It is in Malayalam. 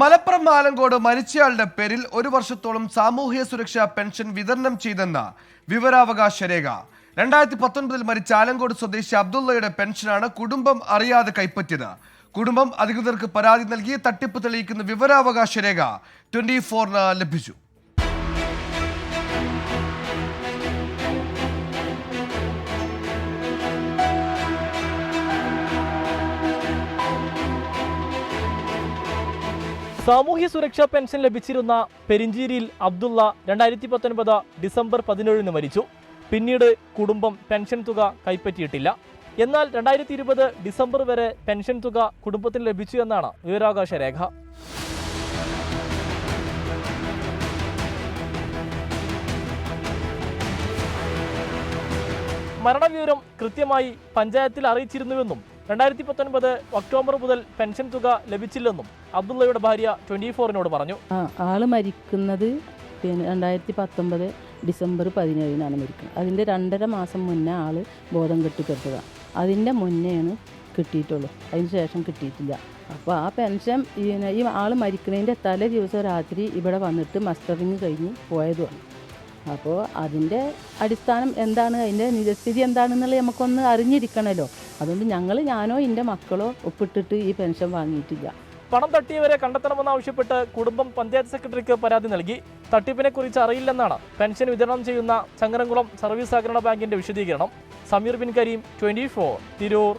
മലപ്പുറം ആലങ്കോട് മരിച്ചയാളുടെ പേരിൽ ഒരു വർഷത്തോളം സാമൂഹ്യ സുരക്ഷാ പെൻഷൻ വിതരണം ചെയ്തെന്ന വിവരാവകാശ രേഖ. രണ്ടായിരത്തി പത്തൊൻപതിൽ മരിച്ച ആലങ്കോട് സ്വദേശി അബ്ദുള്ളയുടെ പെൻഷനാണ് കുടുംബം അറിയാതെ കൈപ്പറ്റിയത്. കുടുംബം അധികൃതർക്ക് പരാതി നൽകി തട്ടിപ്പ് തെളിയിക്കുന്ന വിവരാവകാശ രേഖ ട്വന്റി ഫോറിന് ലഭിച്ചു. സാമൂഹ്യ സുരക്ഷാ പെൻഷൻ ലഭിച്ചിരുന്ന പെരിഞ്ചേരിയിൽ അബ്ദുള്ള രണ്ടായിരത്തി പത്തൊൻപത് ഡിസംബർ പതിനേഴിന് മരിച്ചു. പിന്നീട് കുടുംബം പെൻഷൻ തുക കൈപ്പറ്റിയിട്ടില്ല. എന്നാൽ രണ്ടായിരത്തി ഇരുപത് ഡിസംബർ വരെ പെൻഷൻ തുക കുടുംബത്തിന് ലഭിച്ചു എന്നാണ് വിവരാകാശ രേഖ. മരണവിവരം കൃത്യമായി പഞ്ചായത്തിൽ അറിയിച്ചിരുന്നുവെന്നും രണ്ടായിരത്തി പത്തൊൻപത് ഒക്ടോബർ മുതൽ പെൻഷൻ തുക ലഭിച്ചില്ലെന്നും അബ്ദുള്ളയുടെ ഭാര്യ ട്വന്റി ഫോറിനോട് പറഞ്ഞു. ആൾ മരിക്കുന്നത് പിന്നെ രണ്ടായിരത്തി പത്തൊമ്പത് ഡിസംബർ പതിനേഴിനാണ് മരിക്കുന്നത്. അതിന്റെ രണ്ടര മാസം മുന്നേ ആൾ ബോധം കെട്ടിക്കെടുത്തതാണ് അതിന്റെ മുന്നെയാണ് കിട്ടിയിട്ടുള്ളൂ. അതിന് ശേഷം കിട്ടിയിട്ടില്ല. അപ്പോൾ ആ പെൻഷൻ ഈ ആൾ മരിക്കുന്നതിന്റെ തലേ ദിവസം രാത്രി ഇവിടെ വന്നിട്ട് മസ്റ്ററിങ് കഴിഞ്ഞ് പോയതുമാണ്. അപ്പോൾ അതിന്റെ അടിസ്ഥാനം എന്താണ്? അതിന്റെ നിജസ്ഥിതി എന്താണെന്നുള്ളത് നമുക്കൊന്ന് അറിഞ്ഞിരിക്കണമല്ലോ അതുകൊണ്ട് ഞങ്ങൾ ഞാനോ എന്റെ മക്കളോ ഒപ്പിട്ടിട്ട് ഈ പെൻഷൻ വാങ്ങിയിട്ടില്ല. പണം തട്ടിയവരെ കണ്ടെത്തണമെന്നാവശ്യപ്പെട്ട് കുടുംബം പഞ്ചായത്ത് സെക്രട്ടറിക്ക് പരാതി നൽകി. തട്ടിപ്പിനെ കുറിച്ച് അറിയില്ലെന്നാണ് പെൻഷൻ വിതരണം ചെയ്യുന്ന ചങ്ങരംകുളം സർവീസ് സഹകരണ ബാങ്കിന്റെ വിശദീകരണം. Sameer bin Kareem twenty four Tirur.